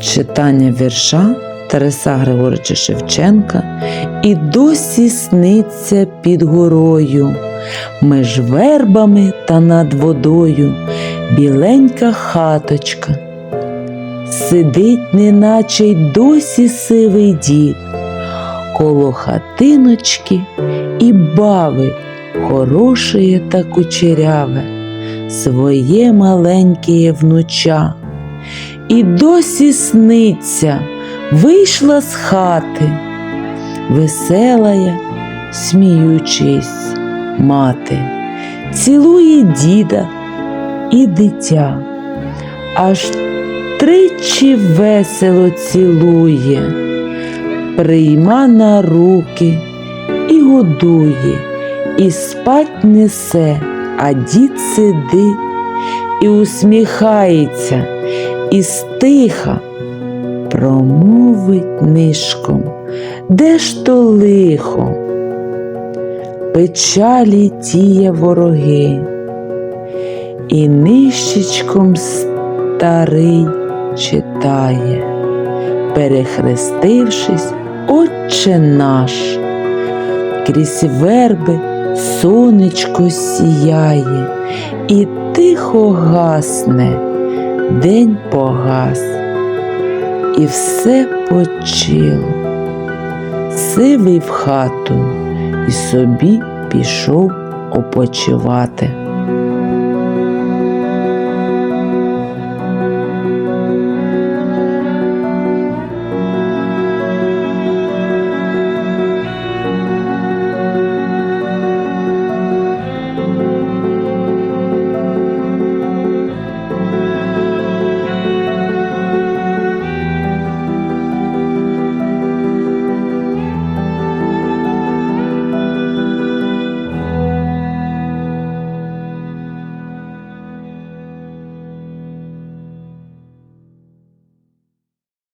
Читання вірша Тараса Григоровича Шевченка і досі сниться під горою, меж вербами та над водою біленька хаточка. Сидить, неначе й досі сивий дід, коло хатиночки і бавить хорошеє та кучеряве, своє маленьке внуча. І досі сниться, вийшла з хати, веселая, сміючись, мати, цілує діда і дитя, аж тричі весело цілує, прийма на руки і годує, і спать несе, а дід сидить і усміхається, і стиха промовить нишком, де ж то лихо? Печалі тіє вороги, і нищечком старий читає, перехрестившись, Отче наш, крізь верби сонечко сіяє, і тихо гасне, день погас, і все почило. Сивий в хату і собі пішов опочивати.